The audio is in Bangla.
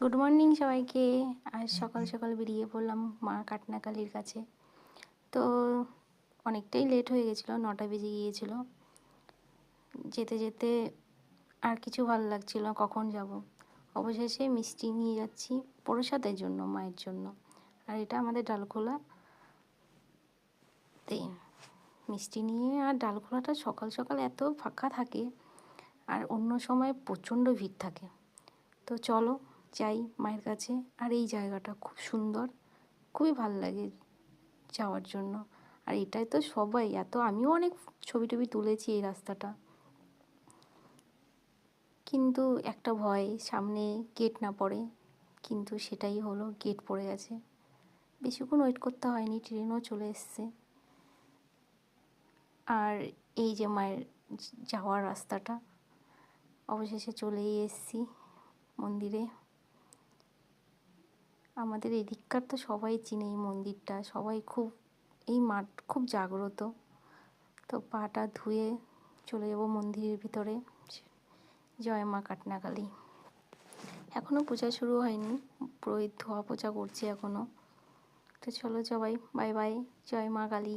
গুড মর্নিং সবাইকে। আজ সকাল সকাল বেরিয়ে পড়লাম মা কাটনাকালির কাছে। তো অনেকটাই লেট হয়ে গেছিল, নটা বেজে গিয়েছিল। যেতে যেতে আর কিছু ভালো লাগছিল কখন যাব? অবশেষে মিষ্টি নিয়ে যাচ্ছি প্রসাদের জন্য, মায়ের জন্য। আর এটা আমাদের ডালখোলা। তে মিষ্টি নিয়ে আর ডালখোলাটা সকাল সকাল এত ফাঁকা থাকে, আর অন্য সময় প্রচণ্ড ভিড় থাকে। তো চলো যাই মায়ের কাছে। আর এই জায়গাটা খুব সুন্দর। খুবই ভালো লাগে যাওয়ার জন্য। আর এটাই তো সবাই। এত আমিও অনেক ছবি টবি তুলেছি এই রাস্তাটা। কিন্তু একটা ভয়, সামনে গেট না পড়ে। কিন্তু সেটাই হলো গেট পড়ে গেছে। বেশিক্ষণ ওয়েট করতে হয়নি ট্রেনও চলে এসছে। আর এই যে মায়ের যাওয়ার রাস্তাটা, অবশেষে চলেই এসছি মন্দিরে। আমাদের এদিককার তো সবাই চিনে এই মন্দিরটা, সবাই খুব, এই মাঠ খুব জাগ্রত। তো পাটা ধুয়ে চলে যাব মন্দিরের ভিতরে। জয় মা কাটনাকালী। এখনও পূজা শুরু হয়নি, পুরোহিত ধোয়া পোচা করছে এখনও তো চলো সবাই বাই বাই জয় মা কালী।